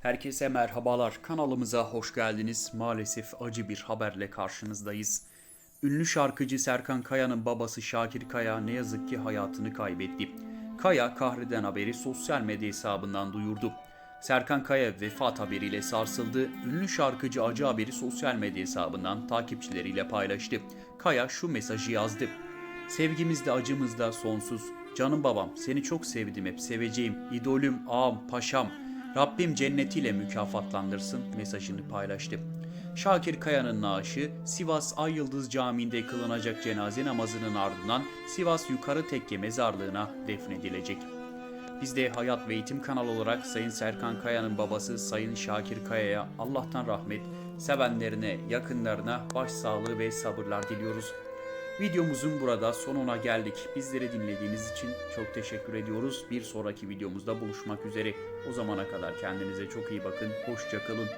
Herkese merhabalar. Kanalımıza hoş geldiniz. Maalesef acı bir haberle karşınızdayız. Ünlü şarkıcı Serkan Kaya'nın babası Şakir Kaya ne yazık ki hayatını kaybetti. Kaya kahreden haberi sosyal medya hesabından duyurdu. Serkan Kaya vefat haberiyle sarsıldı. Ünlü şarkıcı acı haberi sosyal medya hesabından takipçileriyle paylaştı. Kaya şu mesajı yazdı. Sevgimiz de acımız da sonsuz. Canım babam seni çok sevdim hep seveceğim. İdolüm, ağam, paşam. Rabbim cennetiyle mükafatlandırsın mesajını paylaştı. Şakir Kaya'nın naaşı Sivas Ay Yıldız Camii'nde kılınacak cenaze namazının ardından Sivas Yukarı Tekke Mezarlığı'na defnedilecek. Biz de Hayat ve Eğitim kanalı olarak Sayın Serkan Kaya'nın babası Sayın Şakir Kaya'ya Allah'tan rahmet, sevenlerine, yakınlarına başsağlığı ve sabırlar diliyoruz. Videomuzun burada sonuna geldik. Bizleri dinlediğiniz için çok teşekkür ediyoruz. Bir sonraki videomuzda buluşmak üzere. O zamana kadar kendinize çok iyi bakın. Hoşçakalın.